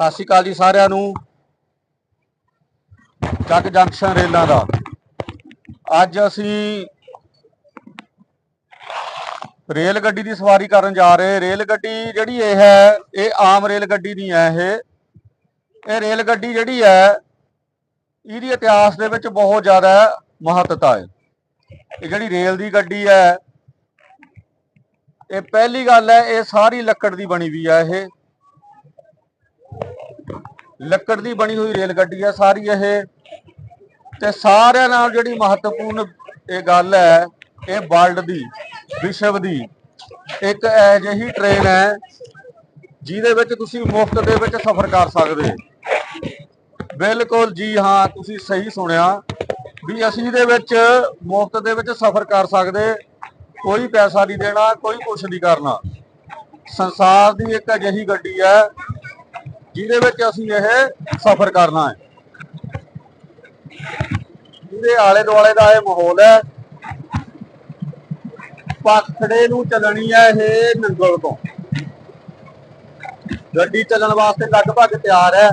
ਸਤਿ ਸ਼੍ਰੀ ਅਕਾਲ ਜੀ ਸਾਰਿਆਂ ਨੂੰ। ਜੱਗ ਜੰਕਸ਼ਨ ਰੇਲਾਂ ਦਾ। ਅੱਜ ਅਸੀਂ ਰੇਲ ਗੱਡੀ ਦੀ ਸਵਾਰੀ ਕਰਨ ਜਾ ਰਹੇ। ਰੇਲ ਗੱਡੀ ਜਿਹੜੀ ਇਹ ਹੈ, ਇਹ ਆਮ ਰੇਲ ਗੱਡੀ ਨਹੀਂ ਹੈ ਇਹ। ਇਹ ਰੇਲ ਗੱਡੀ ਜਿਹੜੀ ਹੈ, ਇਹਦੀ ਇਤਿਹਾਸ ਦੇ ਵਿੱਚ ਬਹੁਤ ਜ਼ਿਆਦਾ ਮਹੱਤਤਾ ਹੈ। ਇਹ ਜਿਹੜੀ ਰੇਲ ਦੀ ਗੱਡੀ ਹੈ, ਇਹ ਪਹਿਲੀ ਗੱਲ ਹੈ, ਇਹ ਸਾਰੀ ਲੱਕੜ ਦੀ ਬਣੀ ਵੀ ਹੈ ਇਹ। ਲੱਕੜ ਦੀ ਬਣੀ ਹੋਈ ਰੇਲ ਗੱਡੀ ਹੈ ਸਾਰੀ ਇਹ। ਤੇ ਸਾਰਿਆਂ ਨਾਲ ਜਿਹੜੀ ਮਹੱਤਵਪੂਰਨ ਇਹ ਗੱਲ ਹੈ, ਇਹ ਵਰਲਡ ਦੀ, ਵਿਸ਼ਵ ਦੀ, ਇੱਕ ਅਜਿਹੀ ਟ੍ਰੇਨ ਹੈ ਜਿਹਦੇ ਵਿੱਚ ਤੁਸੀਂ ਮੁਫਤ ਦੇ ਵਿੱਚ ਸਫ਼ਰ ਕਰ ਸਕਦੇ ਬਿਲਕੁਲ ਜੀ ਹਾਂ, ਤੁਸੀਂ ਸਹੀ ਸੁਣਿਆ ਵੀ ਅਸੀਂ ਇਹਦੇ ਵਿੱਚ ਮੁਫਤ ਦੇ ਵਿੱਚ ਸਫ਼ਰ ਕਰ ਸਕਦੇ, ਕੋਈ ਪੈਸਾ ਨਹੀਂ ਦੇਣਾ, ਕੋਈ ਕੁਛ ਨਹੀਂ ਕਰਨਾ। ਸੰਸਾਰ ਦੀ ਇੱਕ ਅਜਿਹੀ ਗੱਡੀ ਹੈ ਜਿਹਦੇ ਵਿੱਚ ਅਸੀਂ ਇਹ ਸਫ਼ਰ ਕਰਨਾ ਹੈ। ਜਿਹਦੇ ਆਲੇ ਦੁਆਲੇ ਦਾ ਇਹ ਮਾਹੌਲ ਹੈ। ਪਖੜੇ ਨੂੰ ਚੱਲਣੀ ਹੈ ਇਹ ਨੰਗਲ ਤੋਂ। ਗੱਡੀ ਚੱਲਣ ਵਾਸਤੇ ਲਗਭਗ ਤਿਆਰ ਹੈ।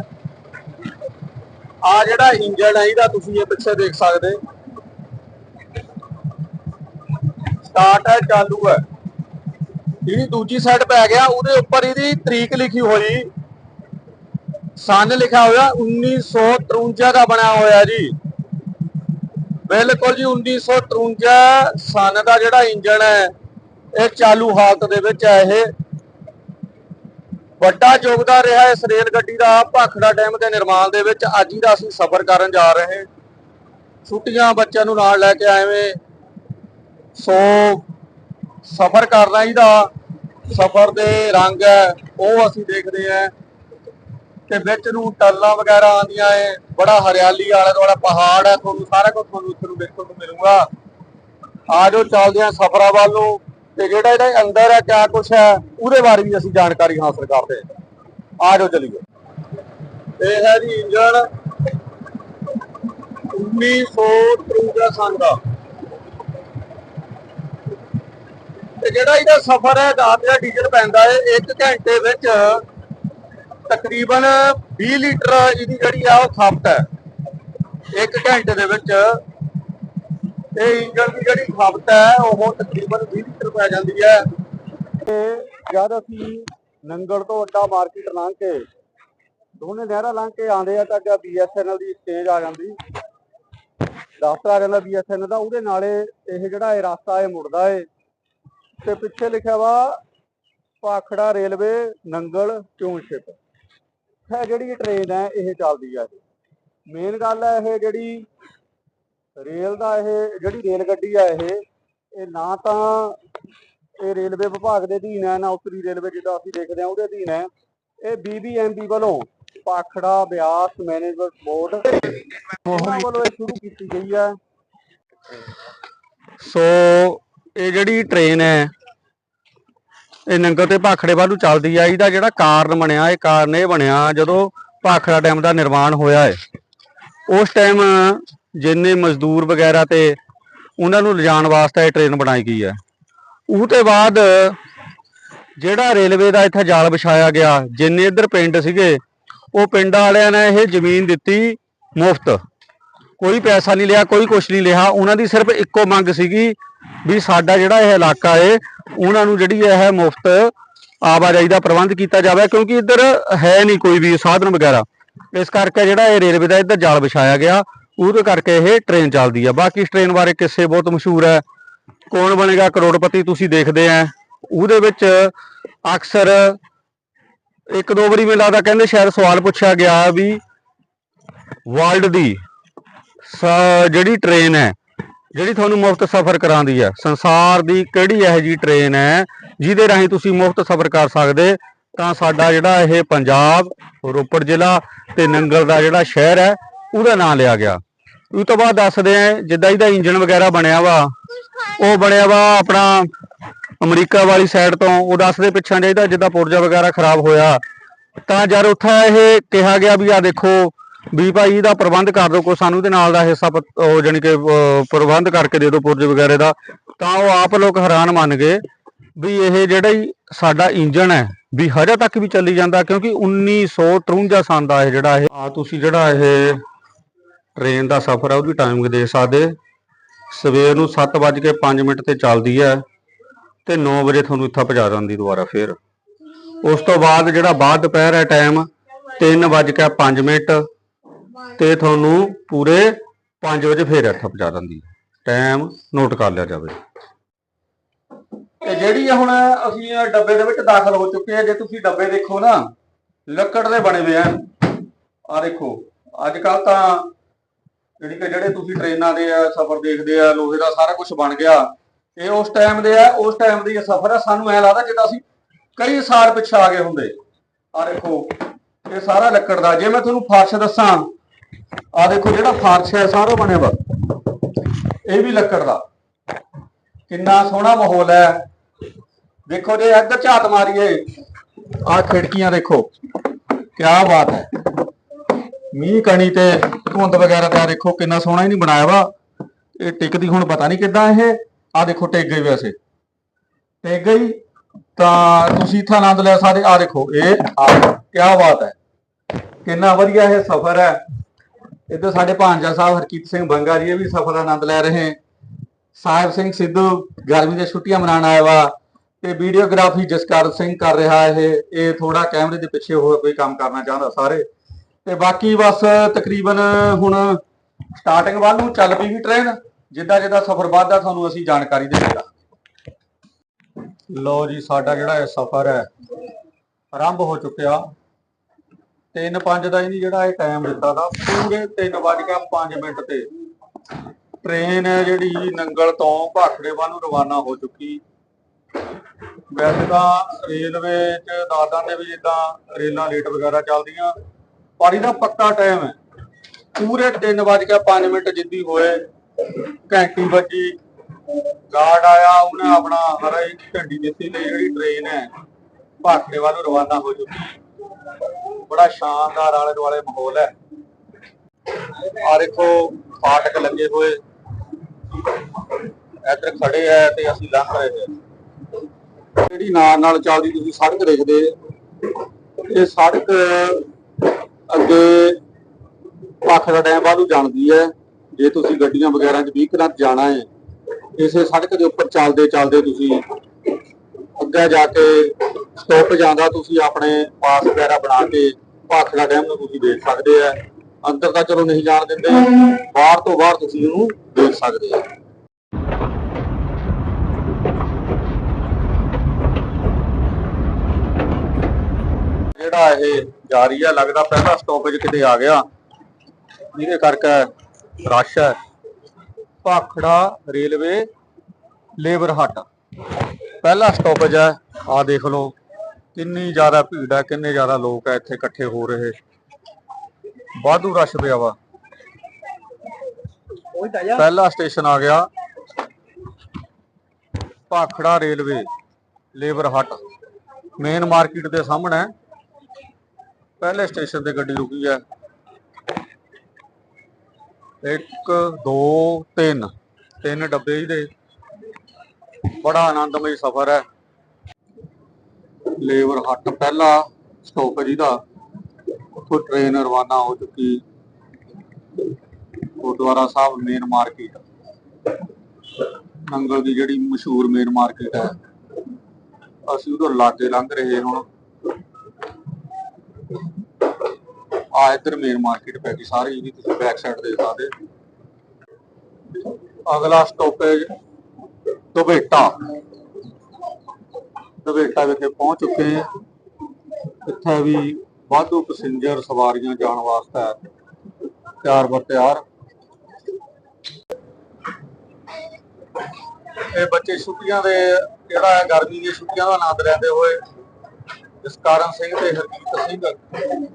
ਆ ਜਿਹੜਾ ਇੰਜਣ ਹੈ, ਇਹਦਾ ਤੁਸੀਂ ਇਹ ਪਿੱਛੇ ਦੇਖ ਸਕਦੇ। ਸਟਾਰਟ ਹੈ, ਚਾਲੂ ਹੈ। ਜਿਹੜੀ ਦੂਜੀ ਸਾਈਡ ਪੈ ਗਿਆ, ਉਹਦੇ ਉੱਪਰ ਇਹਦੀ ਤਰੀਕ ਲਿਖੀ ਹੋਈ ਸਨ ਲਿਖਿਆ ਹੋਇਆ 1953 ਦਾ ਬਣਿਆ ਹੋਇਆ ਜੀ। ਬਿਲਕੁਲ ਜੀ 1953 ਸਨ ਦਾ ਜਿਹੜਾ ਇੰਜਣ ਹੈ, ਇਹ ਚਾਲੂ ਹਾਲਤ ਦੇ ਵਿੱਚ ਹੈ ਇਹ। ਵੱਡਾ ਯੋਗਦਾਨ ਰਿਹਾ ਇਸ ਰੇਲ ਗੱਡੀ ਦਾ, ਭਾਖੜਾ ਡੈਮ ਦੇ ਨਿਰਮਾਣ ਦੇ ਵਿੱਚ। ਅੱਜ ਹੀ ਦਾ ਅਸੀਂ ਸਫ਼ਰ ਕਰਨ ਜਾ ਰਹੇ ਛੁੱਟੀਆਂ ਬੱਚਿਆਂ ਨੂੰ ਨਾਲ ਲੈ ਕੇ ਆਏ ਸੋ ਸਫ਼ਰ ਕਰਨਾ ਹੀ ਦਾ। ਸਫ਼ਰ ਦੇ ਰੰਗ ਹੈ, ਉਹ ਅਸੀਂ ਦੇਖਦੇ ਆਂ ਤੇ ਵਿੱਚ ਨੂੰ ਟੱਲਾਂ ਵਗੈਰਾ ਆਉਂਦੀਆਂ ਏ ਬੜਾ ਹਰਿਆਲੀ ਆਲੇ ਦੁਆਲੇ ਪਹਾੜ ਹੈ ਤੁਹਾਨੂੰ ਸਾਰਾ ਕੁਝ ਤੁਹਾਨੂੰ ਇੱਥੇ ਨੂੰ ਦੇਖਣ ਨੂੰ ਮਿਲੂਗਾ। ਆ ਜਾਓ, ਚੱਲਦੇ ਆ ਸਫ਼ਰਾਂ ਵੱਲ ਨੂੰ, ਤੇ ਜਿਹੜਾ ਇਹਦੇ ਅੰਦਰ ਹੈ ਕਿਆ ਕੁਛ ਹੈ ਉਹਦੇ ਬਾਰੇ ਵੀ ਅਸੀਂ ਜਾਣਕਾਰੀ ਹਾਸਲ ਕਰਦੇ ਆ। ਜਾਓ, ਚਲੀਏ। ਇਹ ਹੈ ਜੀ ਇੰਜਨ 1953 ਸਾਲ ਦਾ। ਤੇ ਜਿਹੜਾ ਇਹਦਾ ਸਫ਼ਰ ਹੈ, ਰਾਤ ਦਾ ਡੀਜ਼ਲ ਪੈਂਦਾ ਹੈ 1 ਘੰਟੇ ਵਿੱਚ ਤਕਰੀਬਨ 20 ਲੀਟਰ ਇਹਦੀ ਜਿਹੜੀ ਆ ਉਹ ਖਪਤ ਹੈ। 1 ਘੰਟੇ ਦੇ ਵਿੱਚ ਇਹ ਇੰਜਨ ਦੀ ਜਿਹੜੀ ਖਪਤ ਹੈ, ਉਹ ਤਕਰੀਬਨ 20 ਲੀਟਰ ਪੈ ਜਾਂਦੀ ਹੈ। ਤੇ ਜਦ ਅਸੀਂ ਨੰਗਲ ਤੋਂ ਅੱਡਾ ਮਾਰਕੀਟ ਲੰਘ ਕੇ ਦੋਨੇ ਨਹਿਰਾਂ ਲੰਘ ਕੇ ਆਉਂਦੇ ਆ, ਤਾਂ ਅੱਗੇ ਬੀਐਸਐਨਐਲ ਦੀ ਸਟੇਜ ਆ ਜਾਂਦੀ। ਰਸਤਾ ਆ ਜਾਂਦਾ ਬੀਐਸਐਨਐਲ ਦਾ, ਉਹਦੇ ਨਾਲੇ ਇਹ ਜਿਹੜਾ ਇਹ ਰਸਤਾ ਇਹ ਮੁੜਦਾ ਏ। ਤੇ ਪਿੱਛੇ ਲਿਖਿਆ ਵਾ ਪਾਖੜਾ ਰੇਲਵੇ, ਨੰਗਲ ਟਿਊਨਸ਼ਿਪ ਹੈ ਜਿਹੜੀ ਟ੍ਰੇਨ ਹੈ, ਇਹ ਚੱਲਦੀ ਆ ਮੇਨ ਗੱਲ ਹੈ ਇਹ ਜਿਹੜੀ ਰੇਲ ਦਾ ਇਹ, ਜਿਹੜੀ ਰੇਲ ਗੱਡੀ ਆ ਇਹ ਇਹ ਨਾ ਤਾਂ ਇਹ ਰੇਲਵੇ ਵਿਭਾਗ ਦੇ ਅਧੀਨ ਹੈ, ਨਾ ਉੱਤਰੀ ਰੇਲਵੇ ਜਿੱਦਾਂ ਅਸੀਂ ਦੇਖਦੇ ਹਾਂ ਉਹਦੇ ਅਧੀਨ ਹੈ। ਇਹ ਬੀਬੀਐਮਬੀ ਵੱਲੋਂ ਪਾਖੜਾ, ਬਿਆਸ ਮੈਨੇਜਮੈਂਟ ਬੋਰਡ ਵੱਲੋਂ ਇਹ ਸ਼ੁਰੂ ਕੀਤੀ ਗਈ ਹੈ। ਸੋ ਇਹ ਜਿਹੜੀ ਟ੍ਰੇਨ ਹੈ ਇਹ ਨੰਗਲ ਤੇ ਭਾਖੜੇ ਵੱਲ ਨੂੰ ਚੱਲਦੀ ਆ, ਇਹਦਾ ਜਿਹੜਾ ਕਾਰਨ ਬਣਿਆ, ਇਹ ਕਾਰਨ ਇਹ ਬਣਿਆ ਜਦੋਂ ਭਾਖੜਾ ਡੈਮ ਦਾ ਨਿਰਮਾਣ ਹੋਇਆ ਹੈ ਉਸ ਟਾਈਮ ਜਿੰਨੇ ਮਜ਼ਦੂਰ ਵਗੈਰਾ ਤੇ ਉਹਨਾਂ ਨੂੰ ਲਿਜਾਣ ਵਾਸਤੇ ਇਹ ਟ੍ਰੇਨ ਬਣਾਈ ਗਈ ਹੈ ਉਹ ਤੇ ਬਾਅਦ ਜਿਹੜਾ ਰੇਲਵੇ ਦਾ ਇੱਥੇ ਜਾਲ ਵਿਛਾਇਆ ਗਿਆ, ਜਿੰਨੇ ਇੱਧਰ ਪਿੰਡ ਸੀਗੇ, ਉਹ ਪਿੰਡ ਵਾਲਿਆਂ ਨੇ ਇਹ ਜ਼ਮੀਨ ਦਿੱਤੀ ਮੁਫਤ। ਕੋਈ ਪੈਸਾ ਨਹੀਂ ਲਿਆ, ਕੋਈ ਕੁਛ ਨਹੀਂ ਲਿਆ, ਉਹਨਾਂ ਦੀ ਸਿਰਫ ਇੱਕੋ ਮੰਗ ਸੀਗੀ ਵੀ ਸਾਡਾ ਜਿਹੜਾ ਇਹ ਇਲਾਕਾ ਏ, ਉਹਨਾਂ ਨੂੰ ਜਿਹੜੀ ਇਹ ਮੁਫਤ ਆਵਾਜਾਈ ਦਾ ਪ੍ਰਬੰਧ ਕੀਤਾ ਜਾਵੇ, ਕਿਉਂਕਿ ਇੱਧਰ ਹੈ ਨਹੀਂ ਕੋਈ ਵੀ ਸਾਧਨ ਵਗੈਰਾ। ਇਸ ਕਰਕੇ ਜਿਹੜਾ ਇਹ ਰੇਲਵੇ ਦਾ ਇੱਧਰ ਜਾਲ ਵਿਛਾਇਆ ਗਿਆ, ਉਹਦੇ ਕਰਕੇ ਇਹ ਟ੍ਰੇਨ ਚੱਲਦੀ ਆ। ਬਾਕੀ ਇਸ ਟ੍ਰੇਨ ਬਾਰੇ ਕਿੱਸੇ ਬਹੁਤ ਮਸ਼ਹੂਰ ਹੈ, ਕੌਣ ਬਣੇਗਾ, ਕਰੋੜਪਤੀ ਤੁਸੀਂ ਦੇਖਦੇ ਆ। ਉਹਦੇ ਵਿੱਚ ਅਕਸਰ ਇੱਕ ਦੋ ਵਾਰੀ ਮੈਨੂੰ ਲੱਗਦਾ ਕਹਿੰਦੇ ਸ਼ਾਇਦ ਸਵਾਲ ਪੁੱਛਿਆ ਗਿਆ ਵੀ ਵਰਲਡ ਦੀ ਜਿਹੜੀ ਟ੍ਰੇਨ ਹੈ ਜਿਹੜੀ ਤੁਹਾਨੂੰ ਮੁਫਤ ਸਫ਼ਰ ਕਰਾਉਂਦੀ ਹੈ ਸੰਸਾਰ ਦੀ ਕਿਹੜੀ ਇਹੋ ਜੀ ਟ੍ਰੇਨ ਹੈ ਜਿਹਦੇ ਰਾਹੀਂ ਤੁਸੀਂ ਮੁਫਤ ਸਫ਼ਰ ਕਰ ਸਕਦੇ, ਤਾਂ ਸਾਡਾ ਜਿਹੜਾ ਇਹ ਪੰਜਾਬ, ਰੋਪੜ ਜ਼ਿਲ੍ਹਾ ਤੇ ਨੰਗਲ ਦਾ ਜਿਹੜਾ ਸ਼ਹਿਰ ਹੈ, ਉਹਦਾ ਨਾਮ ਲਿਆ ਗਿਆ। ਉਸ ਤੋਂ ਬਾਅਦ ਦੱਸਦੇ ਆ, ਜਿੱਦਾਂ ਇਹਦਾ ਇੰਜਨ ਵਗੈਰਾ ਬਣਿਆ ਵਾ, ਉਹ ਬਣਿਆ ਵਾ ਆਪਣਾ ਅਮਰੀਕਾ ਵਾਲੀ ਸਾਈਡ ਤੋਂ, ਉਹ ਦੱਸਦੇ ਪਿੱਛਾਂ ਜਿਹਦਾ ਜਿੱਦਾਂ ਪੁਰਜਾ ਵਗੈਰਾ ਖਰਾਬ ਹੋਇਆ। ਤਾਂ ਜਦ ਉੱਥੇ ਇਹ ਕਿਹਾ ਗਿਆ ਵੀ ਆ ਦੇਖੋ ਵੀ ਭਾਈ ਦਾ ਪ੍ਰਬੰਧ ਕਰ ਦਿਓ, ਕੋਈ ਸਾਨੂੰ ਇਹਦੇ ਨਾਲ ਦਾ ਹਿੱਸਾ ਉਹ ਜਾਣੀ ਕਿ ਪ੍ਰਬੰਧ ਕਰਕੇ ਦੇ ਦਿਓ ਪੁਰਜ ਵਗੈਰੇ ਦਾ, ਤਾਂ ਉਹ ਆਪ ਲੋਕ ਹੈਰਾਨ ਮੰਨ ਗਏ ਵੀ ਇਹ ਜਿਹੜਾ ਸਾਡਾ ਇੰਜਨ ਹੈ, ਵੀ ਹਜੇ ਤੱਕ ਵੀ ਚੱਲੀ ਜਾਂਦਾ, ਕਿਉਂਕਿ 1953 ਸਾਲ ਦਾ ਇਹ ਜਿਹੜਾ ਇਹ ਆ, ਤੁਸੀਂ ਜਿਹੜਾ ਇਹ ਟ੍ਰੇਨ ਦਾ ਸਫ਼ਰ ਹੈ, ਉਹਦੀ ਟਾਈਮਿੰਗ ਦੇ ਸਕਦੇ। ਸਵੇਰ ਨੂੰ 7:05 ਮਿੰਟ ਤੇ ਚੱਲਦੀ ਹੈ ਤੇ 9 ਵਜੇ ਤੁਹਾਨੂੰ ਇੱਥੇ ਪਹੁੰਚਾ ਦਿੰਦੀ ਦੁਬਾਰਾ ਫੇਰ। ਉਸ ਤੋਂ ਬਾਅਦ ਜਿਹੜਾ ਬਾਅਦ ਦੁਪਹਿਰ ਹੈ ਟਾਈਮ 3:05 ਮਿੰਟ ਤੇ ਤੁਹਾਨੂੰ ਪੂਰੇ 5 ਵਜੇ ਫੇਰ ਇੱਥੇ ਪਹੁੰਚਾ ਦਿੰਦੀ ਟਾਈਮ ਨੋਟ ਕਰ ਲਿਆ ਜਾਵੇ। ਤੇ ਜਿਹੜੀ ਇਹ ਹੁਣ ਅਸੀਂ ਇਹ ਡੱਬੇ ਦੇ ਵਿੱਚ ਦਾਖਲ ਹੋ ਚੁੱਕੇ ਆ, ਜੇ ਤੁਸੀਂ ਡੱਬੇ ਦੇਖੋ ਨਾ, ਲੱਕੜ ਦੇ ਬਣੇ ਹੋਏ ਆ। ਆ ਦੇਖੋ, ਅੱਜ ਕੱਲ ਤਾਂ ਜਿਹੜੀ ਕਿ ਜਿਹੜੇ ਤੁਸੀਂ ਟ੍ਰੇਨਾਂ ਦੇ ਆ, ਸਫ਼ਰ ਦੇਖਦੇ ਆ, ਲੋਹੇ ਦਾ ਸਾਰਾ ਕੁਝ ਬਣ ਗਿਆ। ਇਹ ਉਸ ਟਾਈਮ ਦੇ ਆ, ਉਸ ਟਾਈਮ ਦੀ ਸਫ਼ਰ ਆ। ਸਾਨੂੰ ਐ ਲੱਗਦਾ ਜਿੱਦਾਂ ਅਸੀਂ ਕਈ ਸਾਲ ਪਿੱਛੇ ਆ ਗਏ ਹੁੰਦੇ। ਆ ਦੇਖੋ, ਇਹ ਸਾਰਾ ਲੱਕੜ ਦਾ। ਜੇ ਮੈਂ ਤੁਹਾਨੂੰ ਫਰਸ਼ ਦੱਸਾਂ ਆ ਦੇਖੋ ਜਿਹੜਾ ਫਰਸ਼ ਹੈ, ਸਾਰਾ ਬਣਿਆ ਵਾ। ਇਹ ਵੀ ਲੱਕੜ ਦਾ। ਕਿੰਨਾ ਸੋਹਣਾ ਮਾਹੌਲ ਹੈ। ਦੇਖੋ ਜੇ ਇੱਧਰ ਝਾਤ ਮਾਰੀਏ ਆ ਖਿੜਕੀਆਂ ਦੇਖੋ ਕੀ ਬਾਤ ਹੈ। ਮੀਂਹ ਕਣੀ ਤੇ ਧੁੰਦ ਵਗੈਰਾ ਤੇ ਦੇਖੋ ਕਿੰਨਾ ਸੋਹਣਾ ਹੀ ਨਹੀਂ ਬਣਾਇਆ ਵਾ। ਇਹ ਟਿਕਦੀ ਹੁਣ ਪਤਾ ਨਹੀਂ ਕਿੱਦਾਂ ਇਹ। ਆ ਦੇਖੋ ਟਿਕ ਗਈ ਵੈਸੇ। ਟਿਕ ਗਈ ਤਾਂ ਤੁਸੀਂ ਇੱਥੇ ਆਨੰਦ ਲੈ ਸਕਦੇ। ਆ ਦੇਖੋ, ਇਹ ਆ ਕੀ ਬਾਤ ਹੈ। ਕਿੰਨਾ ਵਧੀਆ ਇਹ ਸਫ਼ਰ ਹੈ। ਇੱਧਰ ਸਾਡੇ ਭਾਂਜਾ ਸਾਹਿਬ ਹਰਕੀਤ ਸਿੰਘ ਬੰਗਾ ਜੀ, ਇਹ ਵੀ ਸਫ਼ਰ ਦਾ ਆਨੰਦ ਲੈ ਰਹੇ ਸਾਹਿਬ ਸਿੰਘ ਸਿੱਧੂ, ਗਰਮੀ ਦੀਆਂ ਛੁੱਟੀਆਂ ਮਨਾਉਣ ਆਇਆ ਵਾ ਤੇ ਵੀਡੀਓਗ੍ਰਾਫੀ ਜਸਕਰ ਸਿੰਘ ਕਰ ਰਿਹਾ ਇਹ। ਇਹ ਥੋੜਾ ਕੈਮਰੇ ਦੇ ਪਿੱਛੇ ਹੋਰ ਕੋਈ ਕੰਮ ਕਰਨਾ ਚਾਹੁੰਦਾ ਸਾਰੇ। ਤੇ ਬਾਕੀ ਬਸ ਤਕਰੀਬਨ ਹੁਣ ਸਟਾਰਟਿੰਗ ਵੱਲ ਨੂੰ ਚੱਲ ਪਈ ਵੀ ਟ੍ਰੇਨ ਜਿੱਦਾਂ ਜਿੱਦਾਂ ਸਫ਼ਰ ਵੱਧਦਾ, ਤੁਹਾਨੂੰ ਅਸੀਂ ਜਾਣਕਾਰੀ ਦੇਵਾਂਗਾ। ਲੋ ਜੀ, ਸਾਡਾ ਜਿਹੜਾ ਇਹ ਸਫ਼ਰ ਹੈ, ਆਰੰਭ ਹੋ ਚੁੱਕਿਆ। 3:05 ਦਾ ਹੀ ਨਹੀਂ ਜਿਹੜਾ ਇਹ ਟਾਈਮ ਦਿੱਤਾ ਦਾ ਪੂਰੇ 3:05 ਮਿੰਟ ਤੇ। ਟ੍ਰੇਨ ਹੈ ਜਿਹੜੀ ਨੰਗਲ ਤੋਂ ਭਾਖੜੇ ਵੱਲ ਨੂੰ ਰਵਾਨਾ ਹੋ ਚੁੱਕੀ। ਵੈਸੇ ਤਾਂ ਰੇਲਵੇ ਚ ਦਾਦਾਂ ਦੇ ਵੀ ਜਿੱਦਾਂ ਰੇਲਾਂ ਲੇਟ ਵਗੈਰਾ ਚੱਲਦੀਆਂ। ਪਰ ਇਹਦਾ ਪੱਕਾ ਟਾਈਮ ਹੈ। ਪੂਰੇ 3:05 ਮਿੰਟ ਜਿੱਦੀ ਹੋਏ। ਘੰਟੀ ਵੱਜੀ। ਗਾਰਡ ਆਇਆ, ਉਹਨੇ ਆਪਣਾ ਹਰੀ ਝੰਡੀ ਦਿੱਤੀ ਤੇ ਜਿਹੜੀ ਟ੍ਰੇਨ ਹੈ, ਭਾਖੜੇ ਵੱਲ ਰਵਾਨਾ ਹੋ ਚੁੱਕੀ। ਬੜਾ ਸ਼ਾਨਦਾਰ ਆਲੇ ਦੁਆਲੇ ਮਾਹੌਲ ਹੈ। ਆ ਦੇਖੋ, ਫਾਟਕ ਲੱਗੇ ਹੋਏ। ਇੱਧਰ ਖੜੇ ਆ ਤੇ ਅਸੀਂ ਲੰਘ ਰਹੇ ਹਾਂ। ਜਿਹੜੀ ਨਾਲ ਨਾਲ ਚੱਲਦੀ ਤੁਸੀਂ ਸੜਕ ਦੇਖਦੇ ਇਹ ਸੜਕ ਅੱਗੇ ਭਾਖੜਾ ਡੈਮ ਵੱਲ ਜਾਂਦੀ ਹੈ। ਜੇ ਤੁਸੀਂ ਗੱਡੀਆਂ ਵਗੈਰਾ 'ਚ ਵਹੀਕਲਾਂ 'ਚ ਜਾਣਾ ਹੈ, ਇਸੇ ਸੜਕ ਦੇ ਉੱਪਰ ਚੱਲਦੇ ਚੱਲਦੇ ਤੁਸੀਂ ਅੱਗੇ ਜਾ ਕੇ ਸਟਾਪ ਜਾਂਦਾ, ਤੁਸੀਂ ਆਪਣੇ ਪਾਸ ਵਗੈਰਾ ਬਣਾ ਕੇ ਭਾਖੜਾ ਡੈਮ ਨੂੰ ਤੁਸੀਂ ਦੇਖ ਸਕਦੇ ਆ। ਅੰਦਰ ਤਾਂ ਚਲੋ ਨਹੀਂ ਜਾਣ ਦਿੰਦੇ, ਬਾਹਰ ਤੋਂ ਬਾਹਰ ਤੁਸੀਂ ਉਹਨੂੰ ਦੇਖ ਸਕਦੇ ਆ। ਜਿਹੜਾ ਇਹ ਜਾ ਰਹੀ ਆ, ਲੱਗਦਾ ਪਹਿਲਾ ਸਟਾਪੇਜ ਕਿਤੇ ਆ ਗਿਆ। ਜਿਹਦੇ ਕਰਕੇ ਰਸ਼ ਹੈ ਭਾਖੜਾ ਰੇਲਵੇ ਲੇਬਰ ਹੱਟ। ਪਹਿਲਾ ਸਟਾਪੇਜ ਹੈ। ਆ ਦੇਖ ਲਓ, ਕਿੰਨੀ ਜ਼ਿਆਦਾ ਭੀੜ ਹੈ, ਕਿੰਨੇ ਜ਼ਿਆਦਾ ਲੋਕ ਹੈ ਇੱਥੇ ਇਕੱਠੇ ਹੋ ਰਹੇ। ਵਾਧੂ ਰਸ਼ ਪਿਆ ਵਾ। ਪਹਿਲਾ ਸਟੇਸ਼ਨ ਆ ਗਿਆ। Bhakra railway, labour hut. Main market ਦੇ ਸਾਹਮਣੇ। ਪਹਿਲੇ ਸਟੇਸ਼ਨ ਤੇ ਗੱਡੀ ਰੁਕੀ ਹੈ। 1 2 3 ਤਿੰਨ ਡੱਬੇ ਇਹਦੇ। ਬੜਾ ਆਨੰਦਮਈ ਸਫ਼ਰ ਹੈ। ਲੇਬਰ ਹੱਟ ਪਹਿਲਾ ਸਟਾਪ ਹੈ ਜਿਹਦਾ, ਉੱਥੋਂ ਟ੍ਰੇਨ ਰਵਾਨਾ ਹੋ ਚੁੱਕੀ। ਗੁਰਦੁਆਰਾ ਸਾਹਿਬ ਮੇਨ ਮਾਰਕੀਟ ਨੰਗਲ ਦੀ ਜਿਹੜੀ ਮਸ਼ਹੂਰ ਮੇਨ ਮਾਰਕੀਟ ਹੈ। ਅਸੀਂ ਉਧਰ ਲਾਗੇ ਲੰਘ ਰਹੇ ਹੁਣ। ਆ ਇੱਧਰ ਮੇਨ ਮਾਰਕੀਟ ਪੈ ਗਈ ਸਾਰੀ, ਇਹਦੀ ਤੁਸੀਂ ਬੈਕ ਸਾਈਡ ਦੇਖ ਸਕਦੇ ਅਗਲਾ ਸਟਾਪੇਜ ਦੁਬੇਟਾ। ਦੁਬੇਟਾ ਵਿਖੇ ਪਹੁੰਚ ਚੁੱਕੇ ਹਾਂ। ਇੱਥੇ ਵੀ ਵਾਧੂ ਪੈਸੇਂਜਰ ਸਵਾਰੀਆਂ ਜਾਣ ਵਾਸਤੇ ਤਿਆਰ ਬਰ ਤਿਆਰ। ਇਹ ਬੱਚੇ ਛੁੱਟੀਆਂ ਦੇ ਜਿਹੜਾ ਹੈ, ਗਰਮੀ ਦੀਆਂ ਛੁੱਟੀਆਂ ਦਾ ਆਨੰਦ ਲੈਂਦੇ ਹੋਏ ਜਸਕਰਨ ਸਿੰਘ ਤੇ ਹਰਜੀਤ ਸਿੰਘ।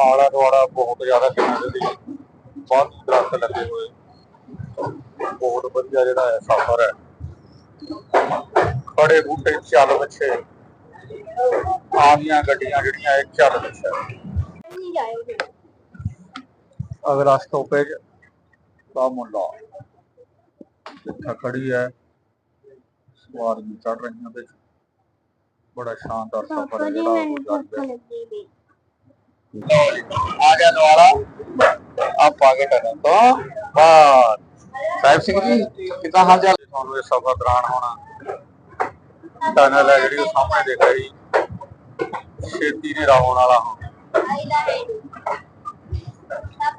ਆਲਾ ਦੁਆਲਾ ਬਹੁਤ ਜ਼ਿਆਦਾ ਕਿਨਾਰੇ ਦੀ ਬਹੁਤ ਦਰਖਤ ਲੱਗੇ ਹੋਏ। ਬਹੁਤ ਵਧੀਆ ਜਿਹੜਾ ਹੈ ਸਫ਼ਰ ਹੈ। ਖੜੇ ਬੂਟੇ ਚੱਲ ਪਿੱਛੇ। ਆਉਂਦੀਆਂ ਗੱਡੀਆਂ ਜਿਹੜੀਆਂ ਇਹ ਚੱਲ ਨਹੀਂ ਜਾਇਓ ਫਿਰ ਅਗਲਾ ਸਟਾਪੇਜ ਬਾਮੁੱਲਾ ਇੱਥੇ ਖੜੀ ਹੈ। ਸਵਾਰੀਆਂ ਚੜ ਰਹੀਆਂ ਵਿੱਚ। ਬੜਾ ਸ਼ਾਨਦਾਰ ਸਫ਼ਰ ਹੈ ਜਿਹੜਾ ਭੁੱਖ ਜਾਂਦੇ ਵੀ। ਆ ਗਿਆ ਦੁਆਰਾ ਆਪ ਆ ਗਏ ਟਰਨ ਤੋਂ ਬਾਅਦ। ਸਾਹਿਬ ਸਿੰਘ ਜੀ ਕਿੱਦਾਂ ਹਾਲ ਚਾਲ? ਤੁਹਾਨੂੰ ਇਹ ਸਫ਼ਰ ਦੌਰਾਨ ਹੋਣਾ ਟਨਲ ਹੈ ਜਿਹੜੀ ਉਹ ਸਾਹਮਣੇ ਦਿਖ ਰਹੀ ਛੇਤੀ ਨੇ ਰਾਹੋਂ ਵਾਲਾ ਹੁਣ।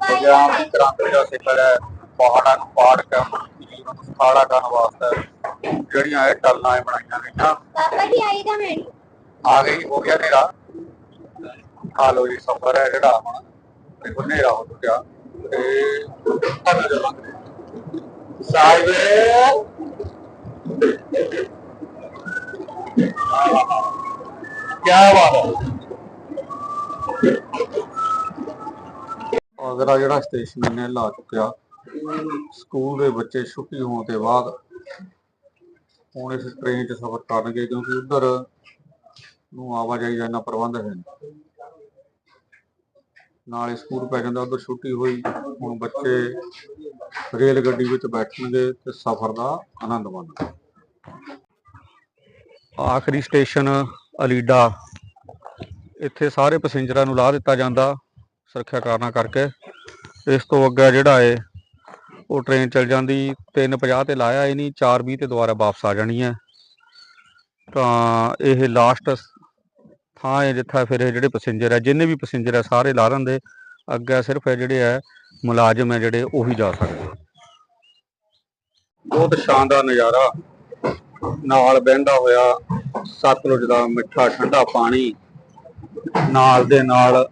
ਵਿਗਿਆਨ ਦੀ ਕ੍ਰਾਂਤੀ ਦਾ ਸਿਖਰ ਹੈ। ਪਹਾੜਾਂ ਨੂੰ ਪਾੜ ਕੇ ਜੀਵਨ ਨੂੰ ਸੁਖਾਲਾ ਕਰਨ ਵਾਸਤੇ ਜਿਹੜੀਆਂ ਇਹ ਟਲਨਾਂ ਬਣਾਈਆਂ ਗਈਆਂ। ਪਾਪਾ ਜੀ ਆਈ ਦਾ ਮੈਂ। ਆ ਗਈ ਹੋ ਗਿਆ ਹਨੇਰਾ ਆ ਲੋ ਜੀ ਸਫ਼ਰ ਹੈ ਜਿਹੜਾ ਹੁਣ। ਤੇ ਹਨੇਰਾ ਹੋ ਚੱਲਾਂਗੇ ਸਾਹਿਬ ਕੀ ਬਾਤ ਹੈ ਜਿਹੜਾ ਸਟੇਸ਼ਨ ਇਹਨੇ ਲਾ ਚੁੱਕਿਆ ਸਕੂਲ ਦੇ ਬੱਚੇ ਛੁੱਟੀ ਹੋਣ ਦੇ ਬਾਅਦ ਹੁਣ ਇਸ ਟ੍ਰੇਨ 'ਚ ਸਫ਼ਰ ਕਰਨਗੇ ਕਿਉਂਕਿ ਉਧਰ ਨੂੰ ਆਵਾਜਾਈ ਦਾ ਇੰਨਾ ਪ੍ਰਬੰਧ ਹੈ ਨਹੀਂ ਨਾਲੇ ਸਕੂਲ ਪੈ ਜਾਂਦਾ, ਉਧਰ ਛੁੱਟੀ ਹੋਈ, ਹੁਣ ਬੱਚੇ ਰੇਲ ਗੱਡੀ ਵਿੱਚ ਬੈਠਣਗੇ ਤੇ ਸਫ਼ਰ ਦਾ ਆਨੰਦ ਮਾਣਨਗੇ। ਆਖਰੀ ਸਟੇਸ਼ਨ ਅਲੀਡਾ। ਇੱਥੇ ਸਾਰੇ ਪੈਸੇਂਜਰਾਂ ਨੂੰ ਲਾਹ ਦਿੱਤਾ ਜਾਂਦਾ ਸੁਰੱਖਿਆ ਕਾਰਨਾਂ ਕਰਕੇ। ਇਸ ਤੋਂ ਅੱਗੇ ਜਿਹੜਾ ਏ, ਉਹ ਟ੍ਰੇਨ ਚੱਲ ਜਾਂਦੀ 3:50 ਤੇ ਲਾਇਆ ਇਹ ਨਹੀਂ 4:20 ਤੇ ਦੁਬਾਰਾ ਵਾਪਸ ਆ ਜਾਣੀ ਹੈ। ਤਾਂ ਇਹ ਲਾਸਟ ਥਾਂ ਹੈ ਜਿੱਥੇ ਫਿਰ ਇਹ ਜਿਹੜੇ ਪੈਸੇਂਜਰ ਹੈ ਜਿੰਨੇ ਵੀ ਪੈਸੇਂਜਰ ਹੈ ਸਾਰੇ ਲਾ ਦਿੰਦੇ। ਅੱਗੇ ਸਿਰਫ ਇਹ ਜਿਹੜੇ ਹੈ ਮੁਲਾਜ਼ਮ ਹੈ ਜਿਹੜੇ, ਉਹੀ ਜਾ ਸਕਦੇ। ਬਹੁਤ ਸ਼ਾਨਦਾਰ ਨਜ਼ਾਰਾ। ਨਾਲ ਬਹਿੰਦਾ ਹੋਇਆ, ਸਤਲੁਜ ਦਾ ਮਿੱਠਾ ਠੰਡਾ ਪਾਣੀ। ਨਾਲ ਦੇ ਨਾਲ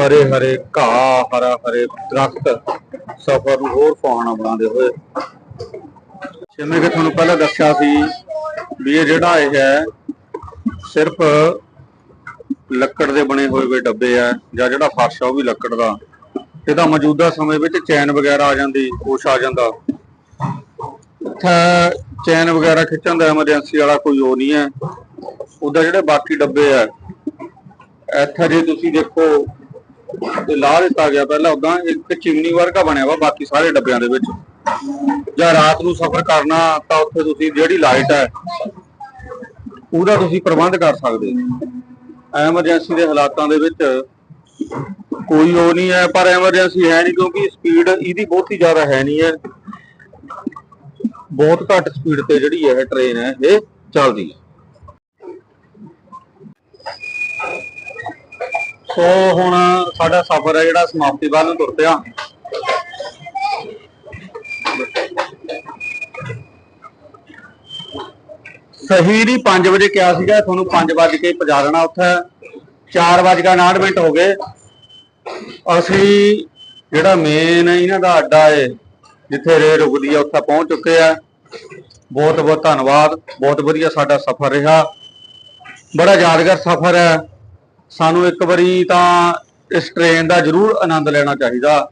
ਹਰੇ ਹਰੇ ਘਾਹ, ਹਰਾ ਹਰੇ ਦਰਖਤ, ਸਫ਼ਰ ਨੂੰ ਹੋਰ ਸੁਹਾਣਾ ਬਣਾਉਂਦੇ ਹੋਏ। ਜਿਵੇਂ ਕਿ ਤੁਹਾਨੂੰ ਪਹਿਲਾਂ ਦੱਸਿਆ ਸੀ ਵੀ ਇਹ ਜਿਹੜਾ ਇਹ ਹੈ ਸਿਰਫ ਲੱਕੜ ਦੇ ਬਣੇ ਹੋਏ ਵੇ ਡੱਬੇ ਆ ਜਾਂ ਜਿਹੜਾ ਫਰਸ਼ ਆ ਉਹ ਵੀ ਲੱਕੜ ਦਾ। ਇਹਦਾ ਮੌਜੂਦਾ ਸਮੇਂ ਵਿੱਚ ਚੈਨ ਵਗੈਰਾ ਆ ਜਾਂਦੀ, ਕੁਛ ਆ ਜਾਂਦਾ। ਇੱਥੇ ਚੈਨ ਵਗੈਰਾ ਖਿੱਚਣ ਦਾ ਐਮਰਜੈਂਸੀ ਵਾਲਾ ਕੋਈ ਉਹ ਨਹੀਂ ਹੈ। ਉਹਦਾ ਜਿਹੜੇ ਬਾਕੀ ਡੱਬੇ ਆ, ਇੱਥੇ ਜੇ ਤੁਸੀਂ ਦੇਖੋ ਤੇ ਲਾ ਦਿੱਤਾ ਗਿਆ ਪਹਿਲਾਂ ਉਦਾਂ ਇੱਕ ਚਿਮਨੀ ਵਰਗਾ ਬਣਿਆ ਵਾ ਬਾਕੀ ਸਾਰੇ ਡੱਬਿਆਂ ਦੇ ਵਿੱਚ। ਜਾਂ ਰਾਤ ਨੂੰ ਸਫ਼ਰ ਕਰਨਾ ਤਾਂ ਉੱਥੇ ਤੁਸੀਂ ਜਿਹੜੀ ਲਾਈਟ ਹੈ ਉਹਦਾ ਤੁਸੀਂ ਪ੍ਰਬੰਧ ਕਰ ਸਕਦੇ ਹੋ। ਐਮਰਜੈਂਸੀ ਦੇ ਹਾਲਾਤਾਂ ਦੇ ਵਿੱਚ ਕੋਈ ਉਹ ਨਹੀਂ ਹੈ, ਪਰ ਐਮਰਜੈਂਸੀ ਹੈ ਨਹੀਂ ਕਿਉਂਕਿ ਸਪੀਡ ਇਹਦੀ ਬਹੁਤੀ ਜ਼ਿਆਦਾ ਹੈ ਨਹੀਂ ਹੈ। ਬਹੁਤ ਘੱਟ ਸਪੀਡ ਤੇ ਜਿਹੜੀ ਇਹ ਟ੍ਰੇਨ ਹੈ, ਇਹ ਚੱਲਦੀ ਹੈ। ਸੋ ਹੁਣ ਸਾਡਾ ਸਫ਼ਰ ਹੈ ਜਿਹੜਾ ਸਮਾਪਤੀ ਵੱਲ ਨੂੰ ਤੁਰ ਪਿਆ ਸਹੀ ਦੀ 5 ਵਜੇ ਕਿਹਾ ਸੀਗਾ, ਤੁਹਾਨੂੰ 5 ਵਜੇ ਕੇ ਪਹੁੰਚਾ ਦੇਣਾ ਉੱਥੇ। 4 ਵਜੇ ਦਾ 59 ਮਿੰਟ ਹੋ ਗਏ। ਅਸੀਂ ਜਿਹੜਾ ਮੇਨ ਇਹਨਾਂ ਦਾ ਅੱਡਾ ਹੈ ਜਿੱਥੇ ਰੇਲ ਰੁਕਦੀ ਆ, ਉੱਥੇ ਪਹੁੰਚ ਚੁੱਕੇ ਆ। ਬਹੁਤ ਬਹੁਤ ਧੰਨਵਾਦ, ਬਹੁਤ ਵਧੀਆ ਸਾਡਾ ਸਫ਼ਰ ਰਿਹਾ। ਬੜਾ ਯਾਦਗਾਰ ਸਫ਼ਰ ਹੈ। ਸਾਨੂੰ ਇੱਕ ਵਾਰੀ ਤਾਂ ਇਸ ਟ੍ਰੇਨ ਦਾ ਜ਼ਰੂਰ ਆਨੰਦ ਲੈਣਾ ਚਾਹੀਦਾ।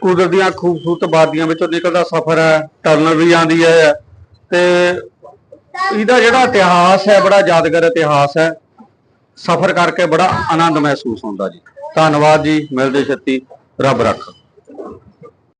ਕੁਦਰਤ ਦੀਆਂ ਖੂਬਸੂਰਤ ਵਾਦੀਆਂ ਵਿੱਚੋਂ ਨਿਕਲਦਾ ਸਫ਼ਰ ਹੈ ਟਰਨਲ ਵੀ ਆਂਦੀ ਹੈ। ਤੇ ਇਹਦਾ ਜਿਹੜਾ ਇਤਿਹਾਸ ਹੈ, ਬੜਾ ਯਾਦਗਾਰ ਇਤਿਹਾਸ ਹੈ। ਸਫ਼ਰ ਕਰਕੇ ਬੜਾ ਆਨੰਦ ਮਹਿਸੂਸ ਹੁੰਦਾ ਜੀ। ਧੰਨਵਾਦ ਜੀ। ਮਿਲਦੇ ਛੱਤੀ। ਰੱਬ ਰੱਖ।